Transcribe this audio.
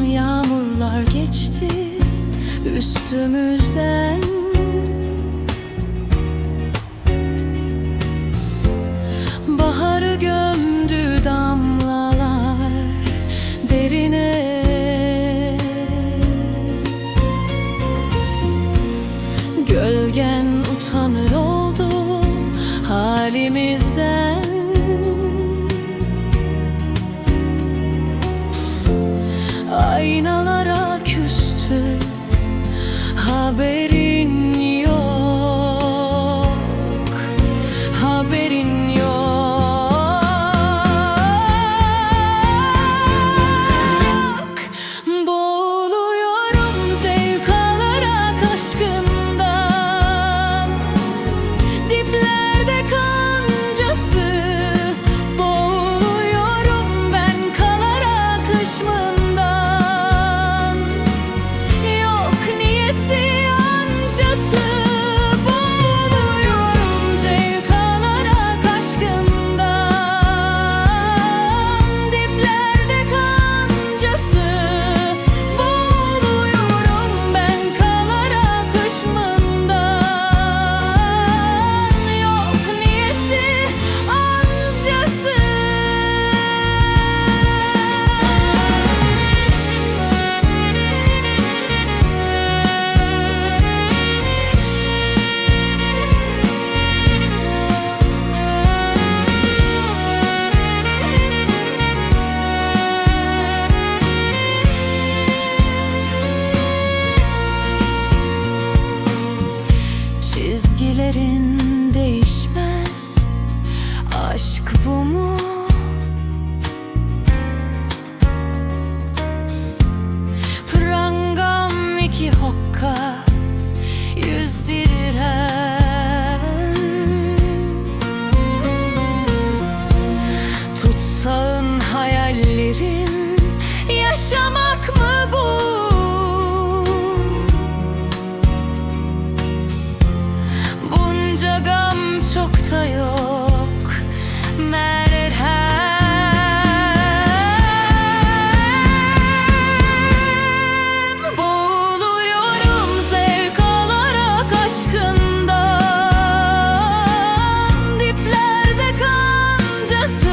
yağmurlar geçti üstümüzden. Baharı gömdü damlalar derine. Gölgen utanır oldu halimizden. baby Gözlerin değişmez Aşk bu mu? Prangam iki hokka Yüz dirilen Tutsağın hayalleri just